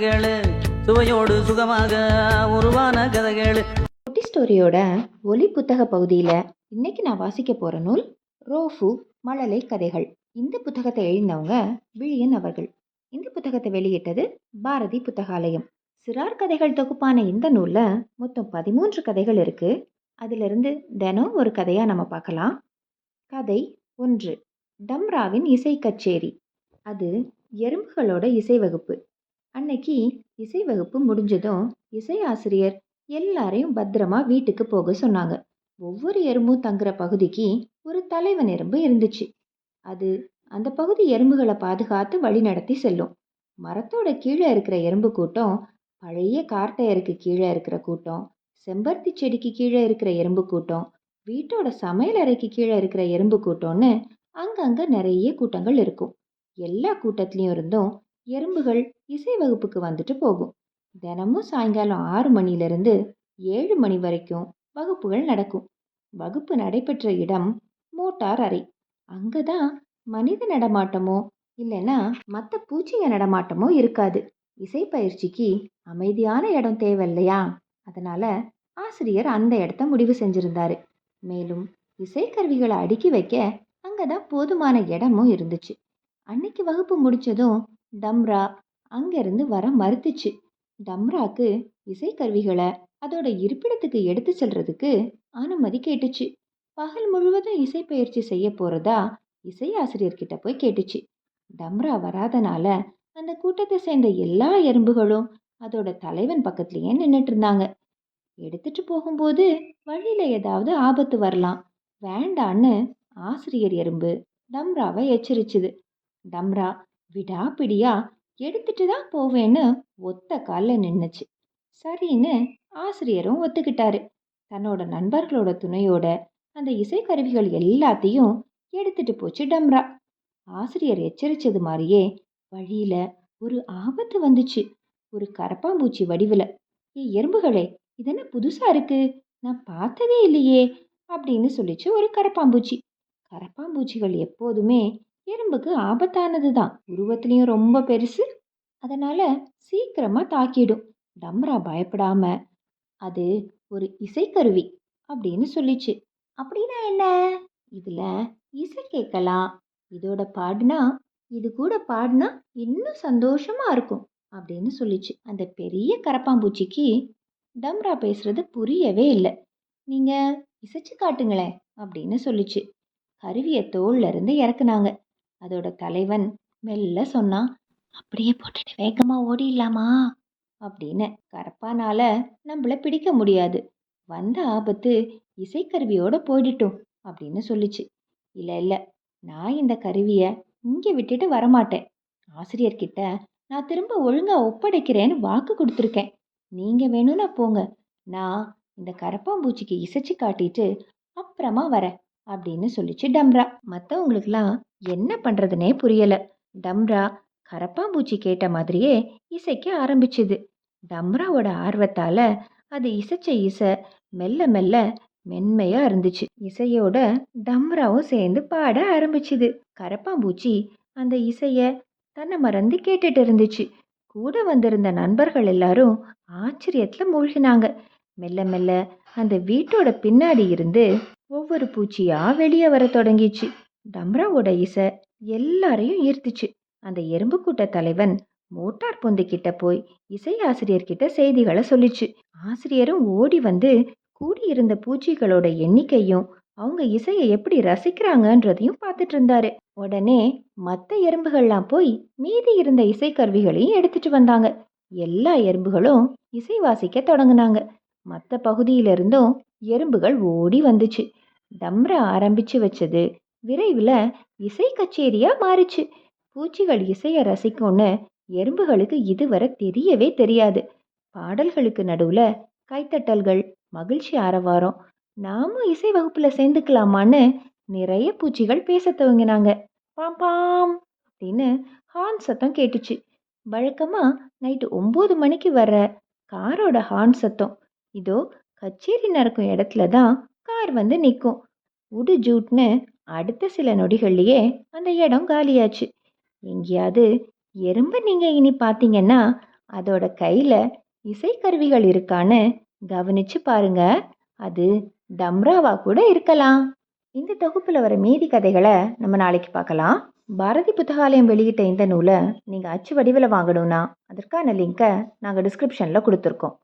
கதைகள் சுவையோடு சுகமாக உருவான கதைகள். குட்டி ஸ்டோரியோட ஒலி புத்தக பகுதியில் இன்னைக்கு நான் வாசிக்க போகிற நூல் ரோஃபு மழலை கதைகள். இந்த புத்தகத்தை எழுந்தவங்க விழியன் அவர்கள். இந்த புத்தகத்தை வெளியிட்டது பாரதி புத்தகாலயம். சிறார் கதைகள் தொகுப்பான இந்த நூலில் மொத்தம் பதிமூன்று கதைகள் இருக்கு. அதிலிருந்து தினம் ஒரு கதையாக நம்ம பார்க்கலாம். கதை ஒன்று. டம்ராவின் இசை கச்சேரி. அது எறும்புகளோட இசை வகுப்பு. அன்னைக்கு இசை வகுப்பு முடிஞ்சதும் இசை ஆசிரியர் எல்லாரையும் பத்திரமா வீட்டுக்கு போக சொன்னாங்க. ஒவ்வொரு எறும்பும் தங்குற பகுதிக்கு ஒரு தலைவன் எறும்பு இருந்துச்சு. அது அந்த பகுதி எறும்புகளை பாதுகாத்து வழி நடத்தி செல்லும். மரத்தோட கீழே இருக்கிற எறும்பு கூட்டம் பழைய கார்டயருக்கு கீழே இருக்கிற கூட்டம் செம்பருத்தி செடிக்கு கீழே இருக்கிற எறும்பு கூட்டம் வீட்டோட சமையல் அறைக்கு கீழே இருக்கிற எறும்பு கூட்டம்னு அங்கங்கே நிறைய கூட்டங்கள் இருக்கும். எல்லா கூட்டத்துலேயும் இருந்தும் எறும்புகள் இசை வகுப்புக்கு வந்துட்டு போகும். தினமும் சாயங்காலம் ஆறு மணிலேருந்து ஏழு மணி வரைக்கும் வகுப்புகள் நடக்கும். வகுப்பு நடைபெற்ற இடம் மோட்டார் அறை. அங்கே தான் மனித நடமாட்டமோ இல்லைன்னா மற்ற பூச்சிங்க நடமாட்டமோ இருக்காது. இசை பயிற்சிக்கு அமைதியான இடம் தேவை இல்லையா அதனால ஆசிரியர் அந்த இடத்த முடிவு செஞ்சிருந்தாரு. மேலும் இசைக்கருவிகளை அடுக்கி வைக்க அங்கே தான் போதுமான இடமும் இருந்துச்சு. அன்னைக்கு வகுப்பு முடிச்சதும் டம்ரா அங்கேருந்து வர மறுத்துச்சு. டம்ராக்கு இசைக்கருவிகளை அதோட இருப்பிடத்துக்கு எடுத்து செல்றதுக்கு அனுமதி கேட்டுச்சு. பகல் முழுவதும் இசை பயிற்சி செய்ய போறதா இசை ஆசிரியர்கிட்ட போய் கேட்டுச்சு. டம்ரா வராதனால அந்த கூட்டத்தை சேர்ந்த எல்லா எறும்புகளும் அதோட தலைவன் பக்கத்துலயே நின்றுட்டு இருந்தாங்க. எடுத்துட்டு போகும்போது வழியில ஏதாவது ஆபத்து வரலாம் வேண்டான்னு ஆசிரியர் எறும்பு டம்ராவை எச்சரிச்சுது. டம்ரா விடாப்பிடியா எடுத்துட்டு தான் போவேன்னு ஒத்த காலில் நின்னுச்சு. சரின்னு ஆசிரியரும் ஒத்துக்கிட்டாரு. தன்னோட நண்பர்களோட துணையோட அந்த இசைக்கருவிகள் எல்லாத்தையும் எடுத்துட்டு போச்சு டம்ரா. ஆசிரியர் எச்சரித்தது மாதிரியே வழியில ஒரு ஆபத்து வந்துச்சு. ஒரு கரப்பாம்பூச்சி வடிவில். ஏ எறும்புகளே இதென்ன புதுசா இருக்கு? நான் பார்த்ததே இல்லையே அப்படின்னு சொல்லிச்சு ஒரு கரப்பாம்பூச்சி. கரப்பாம்பூச்சிகள் எப்போதுமே எறும்புக்கு ஆபத்தானது தான் உருவத்துலேயும் ரொம்ப பெருசு. அதனால சீக்கிரமாக தாக்கிடும். டம்ரா பயப்படாம. அது ஒரு இசைக்கருவி அப்படின்னு சொல்லிச்சு. அப்படின்னா என்ன? இதில் இசை கேட்கலாம். இதோட பாடுனா இது கூட பாடினா இன்னும் சந்தோஷமாக இருக்கும் அப்படின்னு சொல்லிச்சு. அந்த பெரிய கரப்பாம்பூச்சிக்கு டம்ரா பேசுறது புரியவே இல்லை. நீங்கள் இசைச்சு காட்டுங்களேன் அப்படின்னு சொல்லிச்சு. கருவியை தோல்ல இருந்து இறக்குனாங்க. அதோட தலைவன் மெல்ல சொன்னான் அப்படியே போட்டுட்டு வேகமாக ஓடிடலாமா? அப்படின்னு. கரப்பானால நம்மள பிடிக்க முடியாது. வந்த ஆபத்து இசைக்கருவியோடு போயிடட்டும் அப்படின்னு சொல்லிச்சு. இல்லை இல்லை நான் இந்த கருவியை இங்கே விட்டுட்டு வரமாட்டேன். ஆசிரியர்கிட்ட நான் திரும்ப ஒழுங்காக ஒப்படைக்கிறேன்னு வாக்கு கொடுத்துருக்கேன். நீங்கள் வேணும்னா போங்க. நான் இந்த கரப்பாம்பூச்சிக்கு இசைச்சு காட்டிட்டு அப்புறமா வரேன். அப்படின்னு சொல்லிச்சு டம்ரா. மற்றவங்களுக்குலாம் என்ன பண்ணுறதுனே புரியலை. டம்ரா கரப்பாம்பூச்சி கேட்ட மாதிரியே இசைக்க ஆரம்பிச்சுது. டம்ராவோட ஆர்வத்தால் அது இசைச்ச இசை மெல்ல மெல்ல மென்மையாக இருந்துச்சு. இசையோட டம்ராவும் சேர்ந்து பாட ஆரம்பிச்சுது. கரப்பாம்பூச்சி அந்த இசையை தன்னை மறந்து கேட்டுட்டு இருந்துச்சு. கூட வந்திருந்த நண்பர்கள் எல்லாரும் ஆச்சரியத்தில் மூழ்கினாங்க. மெல்ல மெல்ல அந்த வீட்டோட பின்னாடி இருந்து ஒவ்வொரு பூச்சியா வெளியே வர தொடங்கிச்சு. டம்ராவோட இசை எல்லாரையும் ஈர்த்துச்சு. அந்த எறும்பு கூட்ட தலைவன் மோட்டார் பொந்து கிட்ட போய் இசை ஆசிரியர்கிட்ட செய்திகளை சொல்லிச்சு. ஆசிரியரும் ஓடி வந்து கூடியிருந்த பூச்சிகளோட எண்ணிக்கையும் அவங்க இசையை எப்படி ரசிக்கிறாங்கன்றதையும் பார்த்துட்டு இருந்தாரு. உடனே மற்ற எறும்புகள்லாம் போய் மீதி இருந்த இசைக்கருவிகளையும் எடுத்துட்டு வந்தாங்க. எல்லா எறும்புகளும் இசை வாசிக்க தொடங்கினாங்க. மற்ற பகுதியிலிருந்தும் எறும்புகள் ஓடி வந்துச்சு. டம்ர ஆரம்பிச்சு வச்சது. விரைவில் இசை கச்சேரியாக மாறிச்சு. பூச்சிகள் இசையை ரசிக்கும்னு எறும்புகளுக்கு இதுவரை தெரியவே தெரியாது. பாடல்களுக்கு நடுவில் கைத்தட்டல்கள் மகிழ்ச்சி ஆரவாரம். நாமும் இசை வகுப்பில் சேர்ந்துக்கலாமான்னு நிறைய பூச்சிகள் பேச துவங்கினாங்க. பாம் பாம் அப்படின்னு ஹார்ன் சத்தம் கேட்டுச்சு. வழக்கமாக நைட்டு ஒம்பது மணிக்கு வர்ற காரோட ஹார்ன் சத்தம். இதோ கச்சேரி நடக்கும் இடத்துல தான் கார் வந்து நிற்கும் உடு ஜூட்னு அடுத்த சில நொடிகள்லையே அந்த இடம் காலியாச்சு. எங்கேயாவது எறும்பு நீங்கள் இனி பார்த்தீங்கன்னா அதோட கையில் இசைக்கருவிகள் இருக்கான்னு கவனிச்சு பாருங்க. அது டம்ராவா கூட இருக்கலாம். இந்த தொகுப்பில் வர மீதி கதைகளை நம்ம நாளைக்கு பார்க்கலாம். பாரதி புத்தகாலயம் வெளியிட்ட இந்த நூலை நீங்கள் அச்சு வடிவில் வாங்கணும்னா அதற்கான லிங்கை நாங்கள் டிஸ்கிரிப்ஷனில் கொடுத்துருக்கோம்.